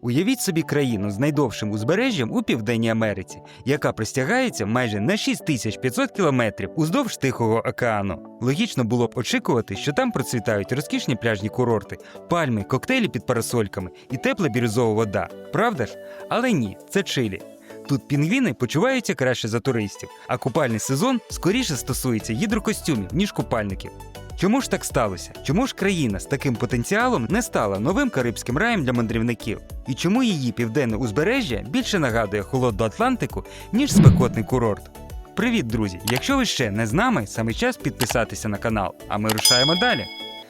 Уявіть собі країну з найдовшим узбережжям у Південній Америці, яка простягається майже на 6500 кілометрів уздовж Тихого океану. Логічно було б очікувати, що там процвітають розкішні пляжні курорти, пальми, коктейлі під парасольками і тепла бірюзова вода. Правда ж? Але ні, це Чилі. Тут пінгвіни почуваються краще за туристів, а купальний сезон скоріше стосується гідрокостюмів, ніж купальників. Чому ж так сталося? Чому ж країна з таким потенціалом не стала новим карибським раєм для мандрівників? І чому її південне узбережжя більше нагадує холодну Атлантику, ніж спекотний курорт? Привіт, друзі! Якщо ви ще не з нами, саме час підписатися на канал, а ми рушаємо далі.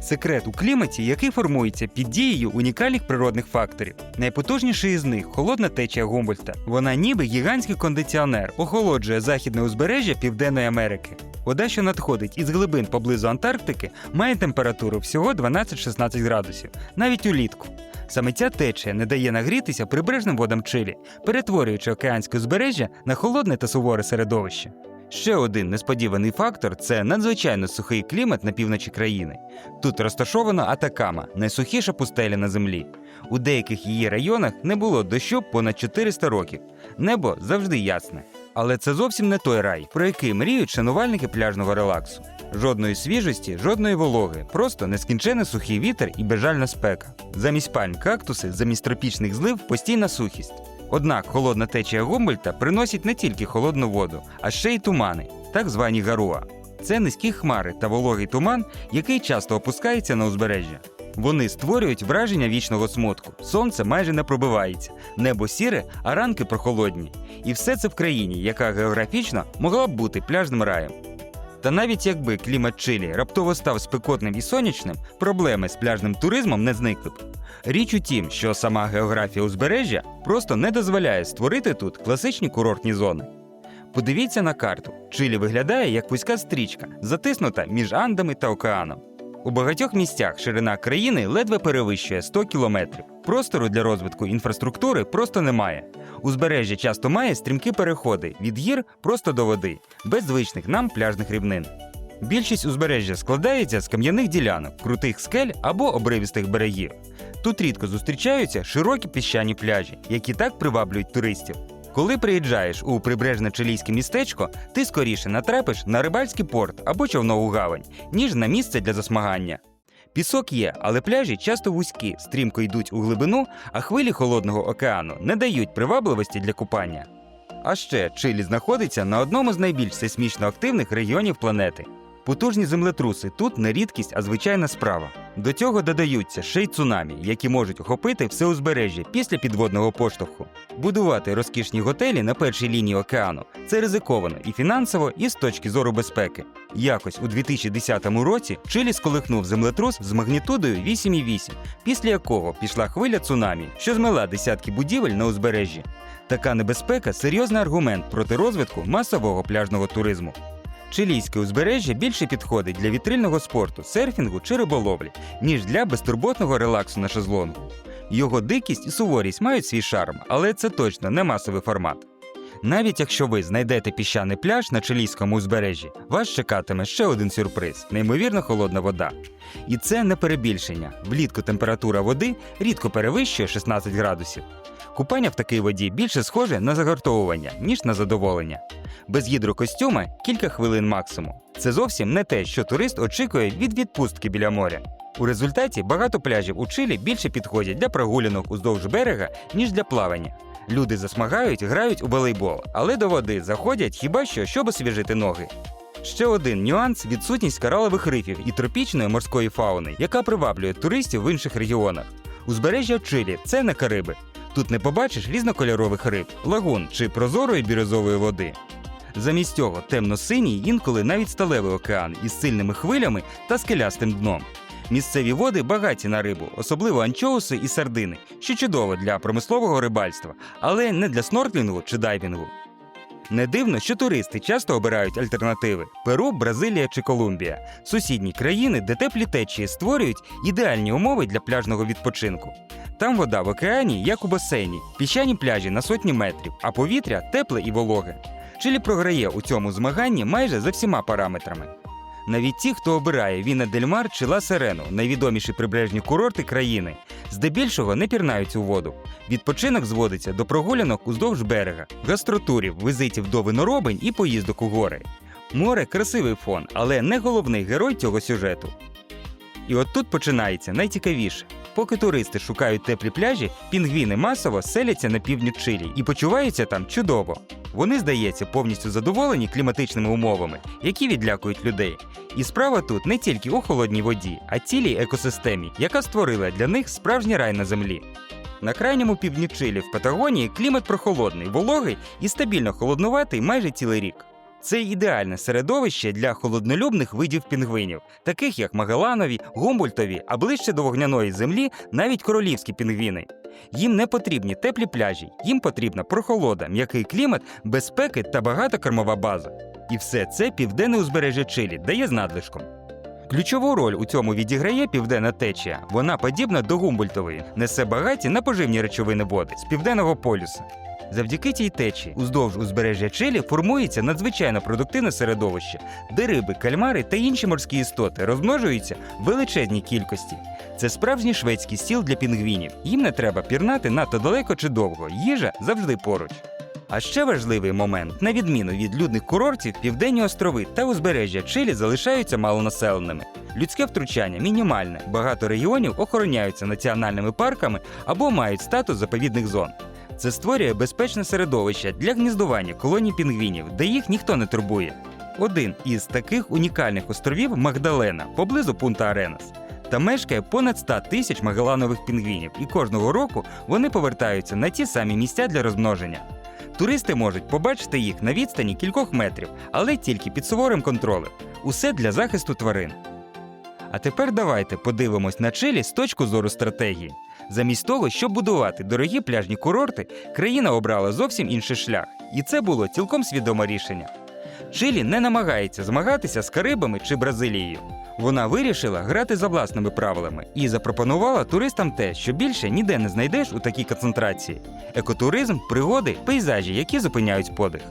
Секрет у кліматі, який формується під дією унікальних природних факторів. Найпотужніший із них холодна течія Гумбольта. Вона ніби гігантський кондиціонер, охолоджує західне узбережжя Південної Америки. Вода, що надходить із глибин поблизу Антарктики, має температуру всього 12-16 градусів, навіть улітку. Саме ця течія не дає нагрітися прибережним водам Чилі, перетворюючи океанське узбережжя на холодне та суворе середовище. Ще один несподіваний фактор це надзвичайно сухий клімат на півночі країни. Тут розташована Атакама, найсухіша пустеля на землі. У деяких її районах не було дощу понад 400 років. Небо завжди ясне. Але це зовсім не той рай, про який мріють шанувальники пляжного релаксу. Жодної свіжості, жодної вологи, просто нескінчений сухий вітер і безжальна спека. Замість пальм кактуси, замість тропічних злив постійна сухість. Однак холодна течія Гумбольта приносить не тільки холодну воду, а ще й тумани, так звані гаруа. Це низькі хмари та вологий туман, який часто опускається на узбережжя. Вони створюють враження вічного смутку. Сонце майже не пробивається, небо сіре, а ранки прохолодні. І все це в країні, яка географічно могла б бути пляжним раєм. Та навіть якби клімат Чилі раптово став спекотним і сонячним, проблеми з пляжним туризмом не зникли б. Річ у тім, що сама географія узбережжя просто не дозволяє створити тут класичні курортні зони. Подивіться на карту. Чилі виглядає як вузька стрічка, затиснута між Андами та океаном. У багатьох місцях ширина країни ледве перевищує 100 кілометрів. Простору для розвитку інфраструктури просто немає. Узбережжя часто має стрімкі переходи від гір просто до води, без звичних нам пляжних рівнин. Більшість узбережжя складається з кам'яних ділянок, крутих скель або обривістих берегів. Тут рідко зустрічаються широкі піщані пляжі, які так приваблюють туристів. Коли приїжджаєш у прибережне чилійське містечко, ти скоріше натрапиш на рибальський порт або човнову гавань, ніж на місце для засмагання. Пісок є, але пляжі часто вузькі, стрімко йдуть у глибину, а хвилі холодного океану не дають привабливості для купання. А ще Чилі знаходиться на одному з найбільш сейсмічно активних регіонів планети. Потужні землетруси тут не рідкість, а звичайна справа. До цього додаються ще й цунамі, які можуть охопити все узбережжя після підводного поштовху. Будувати розкішні готелі на першій лінії океану це ризиковано і фінансово, і з точки зору безпеки. Якось у 2010 році Чилі сколихнув землетрус з магнітудою 8,8, після якого пішла хвиля цунамі, що змила десятки будівель на узбережжі. Така небезпека серйозний аргумент проти розвитку масового пляжного туризму. Чилійське узбережжя більше підходить для вітрильного спорту, серфінгу чи риболовлі, ніж для безтурботного релаксу на шезлонгу. Його дикість і суворість мають свій шарм, але це точно не масовий формат. Навіть якщо ви знайдете піщаний пляж на чилійському узбережжі, вас чекатиме ще один сюрприз неймовірно холодна вода. І це не перебільшення. Влітку температура води рідко перевищує 16 градусів. Купання в такій воді більше схоже на загартовування, ніж на задоволення. Без гідрокостюма кілька хвилин максимум. Це зовсім не те, що турист очікує від відпустки біля моря. У результаті багато пляжів у Чилі більше підходять для прогулянок уздовж берега, ніж для плавання. Люди засмагають, грають у волейбол, але до води заходять хіба що, щоб освіжити ноги. Ще один нюанс відсутність коралових рифів і тропічної морської фауни, яка приваблює туристів в інших регіонах. Узбережжя Чилі це не Кариби. Тут не побачиш різнокольорових риб, лагун чи прозорої бірюзової води. Замість цього темно-синій, інколи навіть сталевий океан із сильними хвилями та скелястим дном. Місцеві води багаті на рибу, особливо анчоуси і сардини, що чудово для промислового рибальства, але не для снорклінгу чи дайвінгу. Не дивно, що туристи часто обирають альтернативи: Перу, Бразилія чи Колумбія сусідні країни, де теплі течії створюють ідеальні умови для пляжного відпочинку. Там вода в океані, як у басейні, піщані пляжі на сотні метрів, а повітря тепле і вологе. Чилі програє у цьому змаганні майже за всіма параметрами. Навіть ті, хто обирає Віна Дельмар чи Ла Серену, найвідоміші прибережні курорти країни, здебільшого не пірнають у воду. Відпочинок зводиться до прогулянок уздовж берега, гастротурів, візитів до виноробень і поїздок у гори. Море красивий фон, але не головний герой цього сюжету. І от тут починається найцікавіше. Поки туристи шукають теплі пляжі, пінгвіни масово селяться на півдні Чилі і почуваються там чудово. Вони, здається, повністю задоволені кліматичними умовами, які відлякують людей. І справа тут не тільки у холодній воді, а цілій екосистемі, яка створила для них справжній рай на землі. На крайньому півдні Чилі в Патагонії клімат прохолодний, вологий і стабільно холоднуватий майже цілий рік. Це ідеальне середовище для холоднолюбних видів пінгвинів, таких як Магеланові, Гумбольтові, а ближче до вогняної землі навіть королівські пінгвіни. Їм не потрібні теплі пляжі, їм потрібна прохолода, м'який клімат, безпеки та багата кормова база. І все це південне узбережжя Чилі дає з надлишком. Ключову роль у цьому відіграє південна течія. Вона подібна до Гумбольтової, несе багаті на поживні речовини води з південного полюса. Завдяки цій течії уздовж узбережжя Чилі формується надзвичайно продуктивне середовище, де риби, кальмари та інші морські істоти розмножуються в величезній кількості. Це справжній шведський стіл для пінгвінів. Їм не треба пірнати надто далеко чи довго. Їжа завжди поруч. А ще важливий момент: на відміну від людних курортів, південні острови та узбережжя Чилі залишаються малонаселеними. Людське втручання мінімальне. Багато регіонів охороняються національними парками або мають статус заповідних зон. Це створює безпечне середовище для гніздування колоній пінгвінів, де їх ніхто не турбує. Один із таких унікальних островів Магдалена поблизу Пунта Аренас. Та мешкає понад 100 тисяч магеланових пінгвінів, і кожного року вони повертаються на ті самі місця для розмноження. Туристи можуть побачити їх на відстані кількох метрів, але тільки під суворим контролем. Усе для захисту тварин. А тепер давайте подивимось на Чилі з точки зору стратегії. Замість того, щоб будувати дорогі пляжні курорти, країна обрала зовсім інший шлях, і це було цілком свідоме рішення. Чилі не намагається змагатися з Карибами чи Бразилією. Вона вирішила грати за власними правилами і запропонувала туристам те, що більше ніде не знайдеш у такій концентрації: екотуризм, пригоди, пейзажі, які зупиняють подих.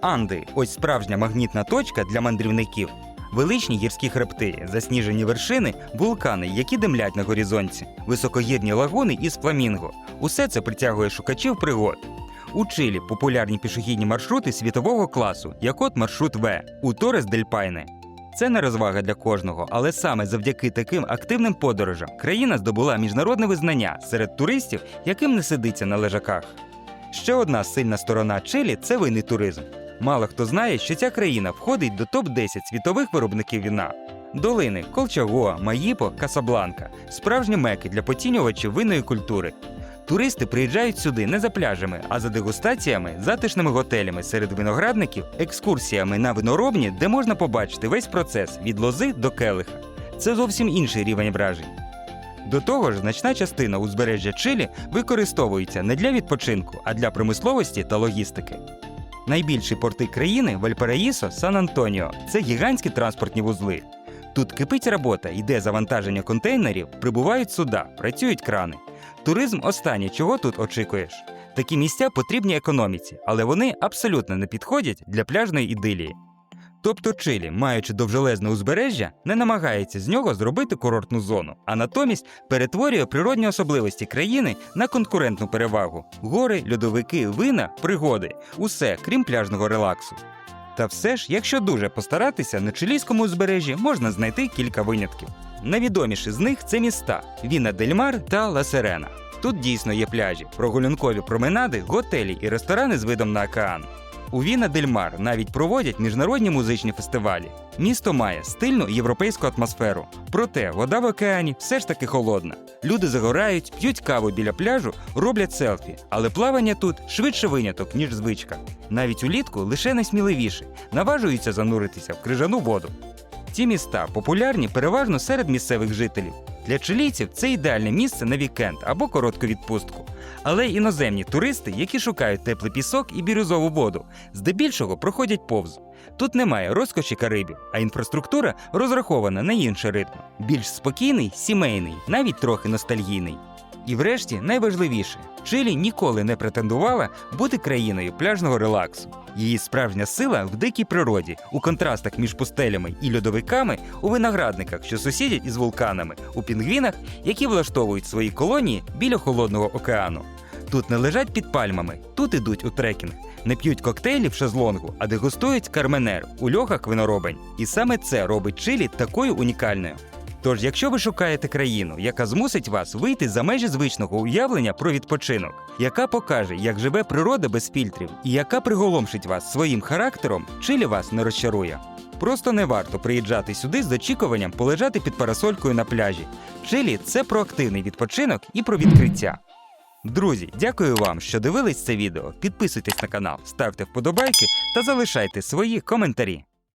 Анди ось справжня магнітна точка для мандрівників. Величні гірські хребти, засніжені вершини, вулкани, які димлять на горизонті, високогірні лагуни із фламінго. Усе це притягує шукачів пригод. У Чилі популярні пішохідні маршрути світового класу, як от маршрут В у Торес дель Пайне. Це не розвага для кожного, але саме завдяки таким активним подорожам країна здобула міжнародне визнання серед туристів, яким не сидиться на лежаках. Ще одна сильна сторона Чилі це винний туризм. Мало хто знає, що ця країна входить до топ-10 світових виробників віна. Долини Колчагоа, Маїпо, Касабланка справжні меки для поцінювачів винної культури. Туристи приїжджають сюди не за пляжами, а за дегустаціями, затишними готелями серед виноградників, екскурсіями на виноробні, де можна побачити весь процес від лози до келиха. Це зовсім інший рівень вражень. До того ж, значна частина узбережжя Чилі використовується не для відпочинку, а для промисловості та логістики. Найбільші порти країни Вальпараїсо, Сан-Антоніо це гігантські транспортні вузли. Тут кипить робота, йде завантаження контейнерів, прибувають суда, працюють крани. Туризм останнє, чого тут очікуєш. Такі місця потрібні економіці, але вони абсолютно не підходять для пляжної ідилії. Тобто Чилі, маючи довжелезне узбережжя, не намагається з нього зробити курортну зону, а натомість перетворює природні особливості країни на конкурентну перевагу: гори, льодовики, вина, пригоди усе крім пляжного релаксу. Та все ж, якщо дуже постаратися, на чилійському узбережжі можна знайти кілька винятків. Найвідоміші з них це міста Віна Дель Мар та Ла Серена. Тут дійсно є пляжі, прогулянкові променади, готелі і ресторани з видом на океан. У Віна Дель Мар навіть проводять міжнародні музичні фестивалі. Місто має стильну європейську атмосферу. Проте вода в океані все ж таки холодна. Люди загорають, п'ють каву біля пляжу, роблять селфі, але плавання тут швидше виняток, ніж звичка. Навіть улітку лише найсміливіші наважуються зануритися в крижану воду. Ці міста популярні переважно серед місцевих жителів. Для чилійців це ідеальне місце на вікенд або коротку відпустку. Але іноземні туристи, які шукають теплий пісок і бірюзову воду, здебільшого проходять повз. Тут немає розкоші Карибів, а інфраструктура розрахована на інший ритм. Більш спокійний, сімейний, навіть трохи ностальгійний. І врешті найважливіше, Чилі ніколи не претендувала бути країною пляжного релаксу. Її справжня сила в дикій природі, у контрастах між пустелями і льодовиками, у виноградниках, що сусідять із вулканами, у пінгвінах, які влаштовують свої колонії біля холодного океану. Тут не лежать під пальмами, тут ідуть у трекінг, не п'ють коктейлі в шезлонгу, а дегустують карменер у льохах виноробень. І саме це робить Чилі такою унікальною. Тож, якщо ви шукаєте країну, яка змусить вас вийти за межі звичного уявлення про відпочинок, яка покаже, як живе природа без фільтрів, і яка приголомшить вас своїм характером, Чилі вас не розчарує. Просто не варто приїжджати сюди з очікуванням полежати під парасолькою на пляжі. Чилі це про активний відпочинок і про відкриття. Друзі, дякую вам, що дивились це відео. Підписуйтесь на канал, ставте вподобайки та залишайте свої коментарі.